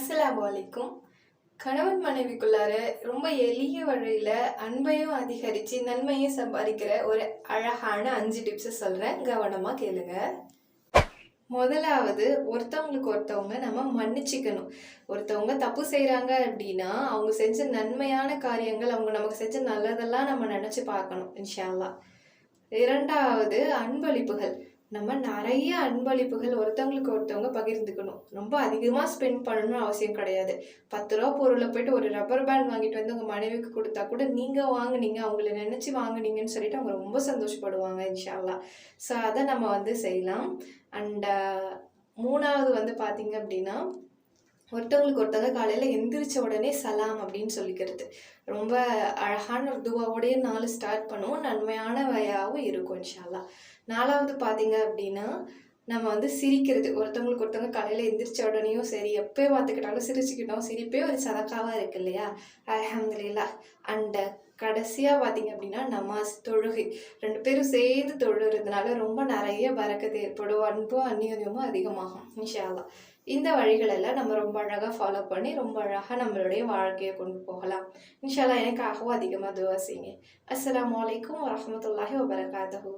அஸ்ஸலாமு அலைக்கும். கணவன் மனைவிக்குள்ளார ரொம்ப எளிய வழியில் அன்பையும் அதிகரித்து நன்மையும் சம்பாதிக்கிற ஒரு அழகான அஞ்சு டிப்ஸை சொல்கிறேன் கவனமாக கேளுங்க. முதலாவது ஒருத்தவங்களுக்கு ஒருத்தவங்க நம்ம மன்னிச்சிக்கணும். ஒருத்தவங்க தப்பு செய்கிறாங்க அப்படின்னா அவங்க செஞ்ச நன்மையான காரியங்கள் அவங்க நமக்கு செஞ்ச நல்லதெல்லாம் நம்ம நினச்சி பார்க்கணும் இன்ஷா இரண்டாவது அன்பளிப்புகள். நம்ம நிறைய அன்பளிப்புகள் ஒருத்தவங்களுக்கு ஒருத்தவங்க பகிர்ந்துக்கணும். ரொம்ப அதிகமாக ஸ்பெண்ட் பண்ணணும்னு அவசியம் கிடையாது. பத்து ரூபா பொருளை போயிட்டு ஒரு ரப்பர் பேண்ட் வாங்கிட்டு வந்து உங்கள் மனைவிக்கு கொடுத்தா கூட நீங்கள் வாங்குனீங்க அவங்கள நினச்சி வாங்குனீங்கன்னு சொல்லிட்டு அவங்க ரொம்ப சந்தோஷப்படுவாங்க இன்ஷால்லா ஸோ அதை நம்ம வந்து செய்யலாம். அண்ட் மூணாவது வந்து பார்த்தீங்க அப்படின்னா ஒருத்தவங்களுக்கு ஒருத்தவங்க காலையில் எந்திரிச்ச உடனே சலாம் அப்படின்னு சொல்லிக்கிறது. ரொம்ப அழகான ஒரு துவாவோடய நாள் ஸ்டார்ட் பண்ணுவோம் நன்மையான வயாவும் இருக்கும் இன்ஷால்லா நாலாவது பார்த்தீங்க அப்படின்னா நம்ம வந்து சிரிக்கிறது. ஒருத்தவங்களுக்கு ஒருத்தவங்க காலையில் எந்திரிச்ச உடனேயும் சரி எப்போ பார்த்துக்கிட்டாலும் சிரிச்சுக்கிட்டோம். சிரிப்பே ஒரு சதக்காவாக இருக்கு இல்லையா? அலமதுல்லா அண்ட் கடைசியாக பார்த்தீங்க அப்படின்னா நமாஸ் தொழுகை. ரெண்டு பேரும் சேர்ந்து தொழுறதுனால ரொம்ப நிறைய பறக்கத்து ஏற்படும். அன்பும் அந்நியோன்யமும் அதிகமாகும் இன்ஷால்லா இந்த வழிகளெல்லாம் நம்ம ரொம்ப அழகாக ஃபாலோ பண்ணி ரொம்ப அழகாக நம்மளுடைய வாழ்க்கையை கொண்டு போகலாம். இன்ஷால்லா எனக்காகவும் அதிகமாக துவா செய்யுங்க. அஸ்ஸலாமு அலைக்கும் வரஹ்மத்துல்லாஹி வபரகாத்துஹு.